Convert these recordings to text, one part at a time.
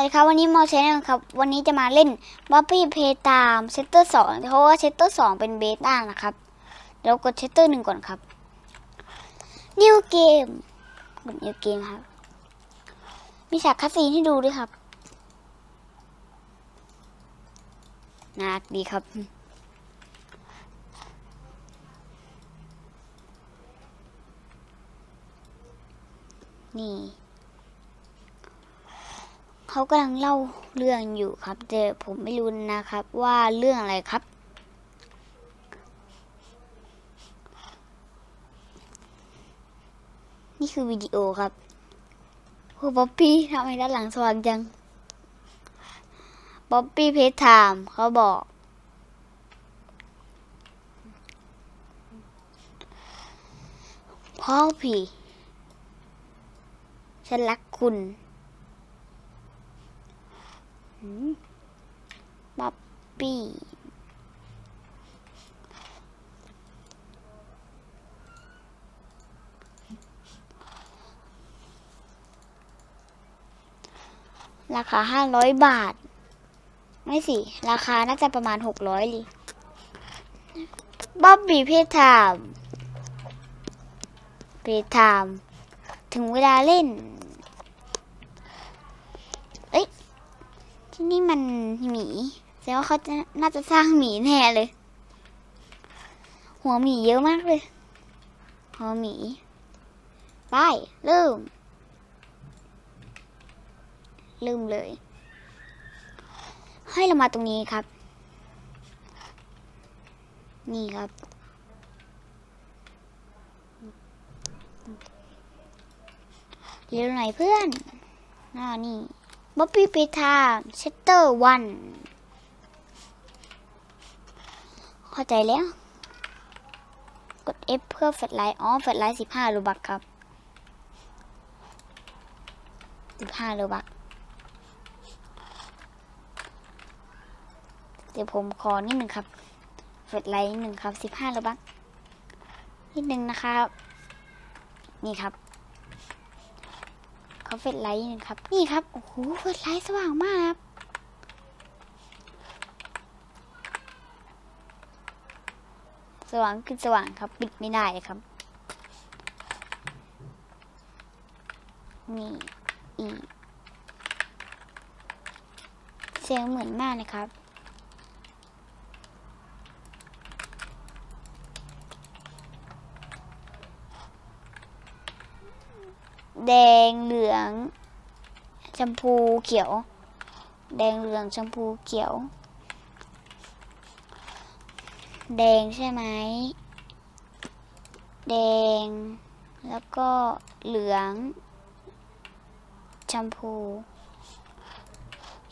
วัสดีครับวันนี้มอเชนครับ วันนี้จะมาเล่นบัฟฟี่เพย์ตามเซตเตอร์สองเพราะว่าเซตเตอร์สองเป็นเบต้านะครับเดี๋ยวกดเซตเตอร์หนึ่งก่อนครับ New Game กด New Game ครับ มีฉากคัสซีนให้ดูด้วยครับน่ารักดีครับนี่ เขากำลังเล่าเรื่องอยู่ครับ แต่ผมไม่รู้นะครับว่าเรื่องอะไรครับ นี่คือวิดีโอครับโอ้บ๊อบบี้ทำไมด้านหลังสว่างจังบ๊อบบี้เพจไทม์เขาบอก พ่อผีฉันรักคุณ บ๊อบบี้ราคาห้าร้อยบาท ไม่สิ ราคาน่าจะประมาณหกร้อยลยบ๊อบบี้เพจไทม์เพจไทม์ถึงเวลาเล่น เอ้ย ที่นี่มันหมีแสดงว่าเขาจะน่าจะสร้างหมีแน่เลย หัวหมีเยอะมากเลย หัวหมีไปเริ่มเริ่มเลย ให้เรามาตรงนี้ครับ นี่ครับ เร็วหน่อยเพื่อนน่านี่ บ๊อบบี้เพทาเชตเตอร์วันเข้าใจแล้ว กด F เพื่อแฟลไลท์อ๋อแฟลไลท์สิบห้ารูบักครับสิบห้ารูบักเดี๋ยวผมขอนิดหนึ่งครับแฟลไลท์นิดหนึ่งครับสิบห้ารูบักนิดหนึ่งนะครับ นี่ครับ เขาเฟลไลท์นึงครับ นี่ครับ โอ้โห เฟลไลท์สว่างมากครับ สว่างคือสว่างครับ ปิดไม่ได้เลยครับ นี่อีเสียงเหมือนมากนะครับ แดงเหลืองชมพูเขียว แดงเหลืองชมพูเขียว แดงใช่ไหมแดง แล้วก็เหลืองชมพู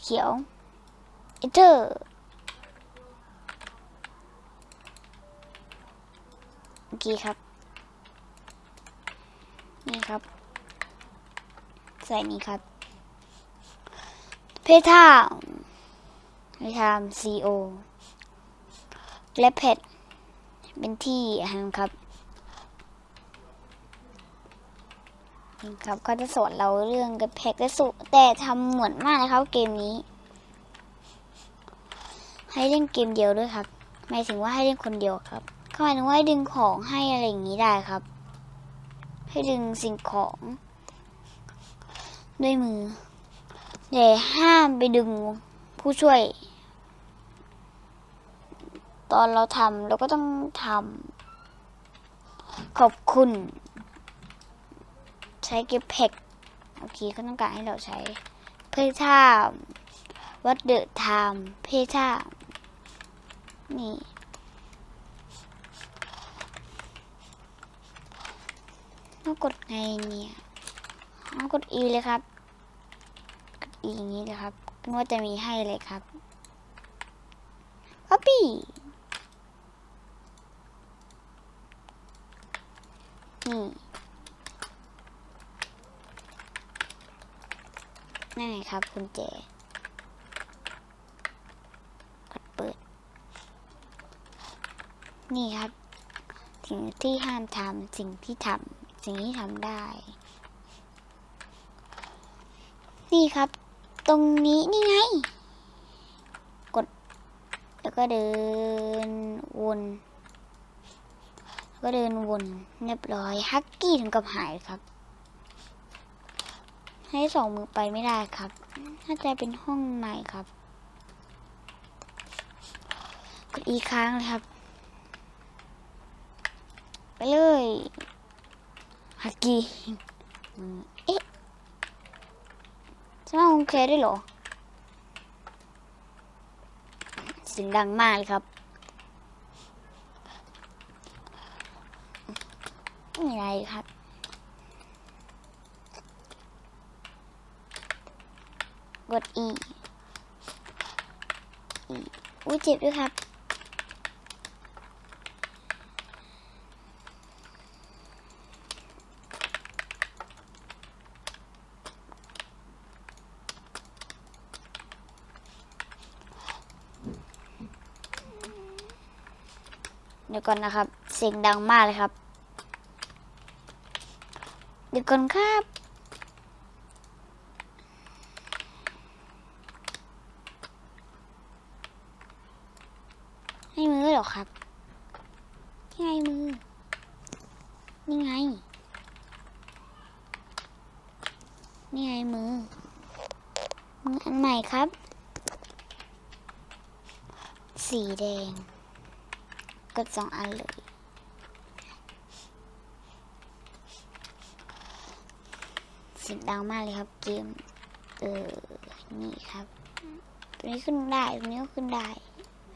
เขียวเอเทอร์โอเคครับ นี่ครับ ใส่นี้ครับ เพทามเพทามซีโอและเพชเป็นที่อาหารครับครับก็จะสอนเราเรื่องกับแพ็กและสุแต่ทำเหมือนมากนะครับเกมนี้ ให้เล่นเกมเดียวด้วยครับหมายถึงว่าให้เล่นคนเดียวครับก็หมายถึงว่าให้ดึงของให้อะไรอย่างนี้ได้ครับ ให้ดึงสิ่งของ ด้วยมือ แต่ห้ามไปดึงผู้ช่วย ตอนเราทำเราก็ต้องทำขอบคุณ ใช้เก็บแพ็กโอเคเขาต้องการให้เราใช้ เพทาวัดเดอะไทม์เพทานี่ต้องกดไงเนี่ย ต้องกด E เลยครับ กด E อย่างนี้เลยครับนึกว่าจะมีให้เลยครับป๊อปปี้นี่นั่นไงครับคุณแจกดเปิด นี่ครับ สิ่งที่ห้ามทำสิ่งที่ทำสิ่งที่ทำได้ นี่ครับ ตรงนี้นี่ไง กด แล้วก็เดินวนแล้วก็เดินวนเรียบร้อยฮักกี้ถึงกับหายครับ ให้สองมือไปไม่ได้ครับน่าจะเป็นห้องในครับ กดอีกครั้งเลยครับ ไปเลยฮักกี้ จะมาโอเคได้เหรอเสียงดังมากเลยครับไม่มีอะไรครับกด E E อุ้ยเจ็บด้วยครับ เดี๋ยวก่อนนะครับ เสียงดังมากเลยครับ เดี๋ยวก่อนครับ ให้มือหรอครับนี่ไงมือ นี่ไง นี่ไงมือ มืออันใหม่ครับ สีแดง กดสองอันเลยเสียงดังมากเลยครับเกม เออ นี่ครับตัวนี้ขึ้นได้ตัวนี้ก็ขึ้นได้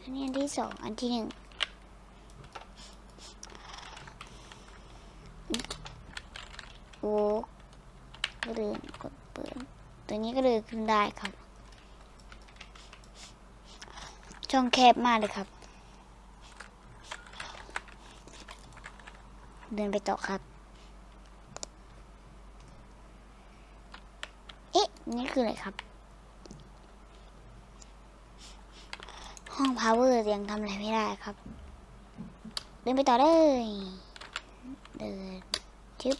อันนี้อันที่สองอันที่หนึ่งโอ้ก็เดินกดเปิดตัวนี้ก็เดินขึ้นได้ครับ ช่องแคบมากเลยครับ เดินไปต่อครับ เอ๊ะ นี่คืออะไรครับ ห้องพาวเวอร์ยังทำอะไรไม่ได้ครับ เดินไปต่อเลย เดินชึบ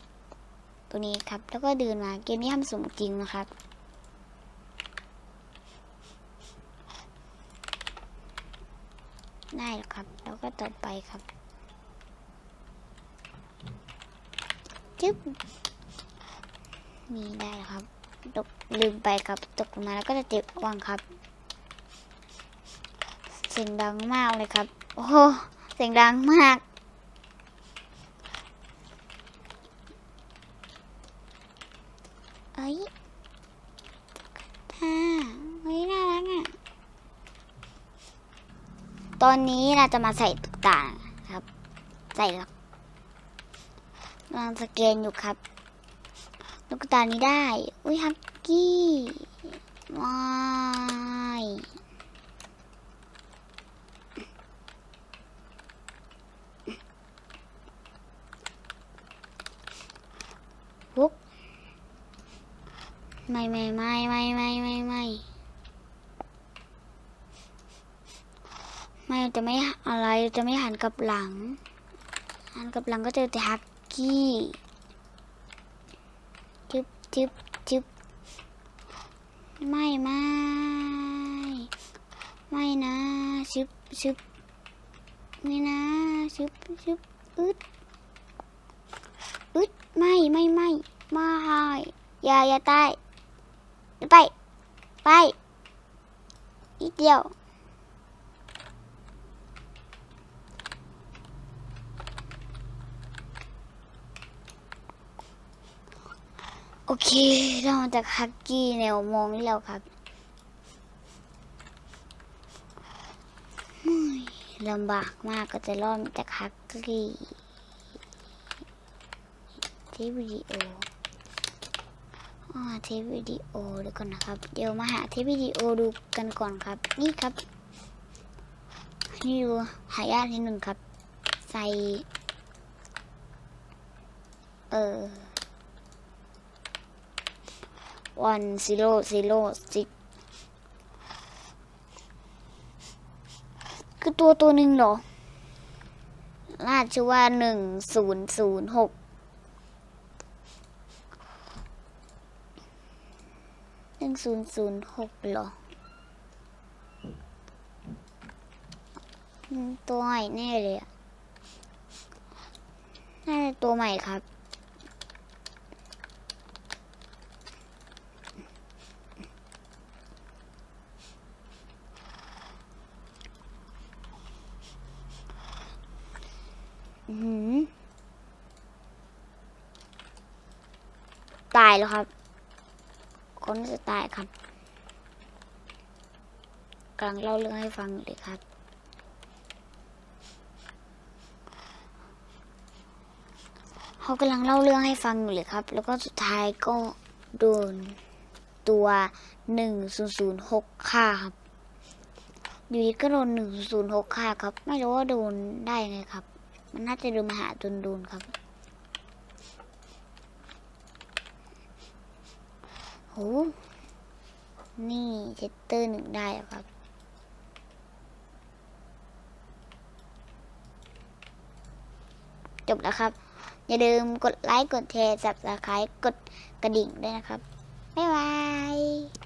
ตัวนี้ครับ แล้วก็เดินมา เกมนี้ทำสมจริงนะครับได้แล้วครับ แล้วก็ต่อไปครับ จึ๊บนี่ได้แล้วครับตกลืมไปครับตกมาแล้วก็จะเจ็บวางครับ เสียงดังมากเลยครับ โอ้เสียงดังมาก เอ้ยฮ่าเฮ้ยน่ารักอะ ตอนนี้เราจะมาใส่ตุ๊กตาครับ ใส่แล้ว กำลังสแกนอยู่ครับตุ๊กตานี้ได้ อุ้ยฮักกี้ว้ายปุ๊บไม่ไม่ไม่ไม่ไม่ไม่ไม่ไม่จะไม่อะไรจะไม่หันกับหลัง หันกับหลังก็เจอแต่ฮัก กี้จึ๊บจึ๊บจึ๊บไม่ไม่ไม่นะชึบชึบไม่นะชึบชึบอึดอึดไม่ไม่ไม่ไม่อย่าอย่าตายไป ไปอีกเดียว อเค เรามาจากฮักกี้แนวมองนี่แล้วครับเฮ้ยลำบากมากก็จะรอดจากฮักกี้ทีวิดีโออ่าเทปวิดีโอเดี๋ยวก่อนนะครับ เดี๋ยวมาหาเทปวิดีโอดูกันก่อนครับ นี่ครับ นี่ดูหายากนิดหนึ่งครับ ใส่ เออ one zero zero six คือตัวตัวหนึ่งเหรอรหัสชื่อว่าหนึ่งศูนย์ศูนย์หกหนึ่งศูนย์ศูนย์หกเหรอตัวใหม่แน่เลยอะน่าจะตัวใหม่ครับ อือหือ ตายแล้วครับ คนจะตายครับกำลังเล่าเรื่องให้ฟังอยู่เลยครับ เขากำลังเล่าเรื่องให้ฟังอยู่เลยครับ แล้วก็สุดท้ายก็โดนตัวหนึ่งศูนย์ศูนย์หกฆ่าครับ อยู่ดีก็โดนหนึ่งศูนย์หกฆ่าครับ ไม่รู้ว่าโดนได้ไงครับ มันน่าจะดินมาหาจนโดนครับโหนี่เชตเตอร์หนึ่งได้แล้วครับจบแล้วครับ อย่าลืมกดไลค์ กดแชร์ สับสไครต์กดกระดิ่งด้วยนะครับ บ๊ายบาย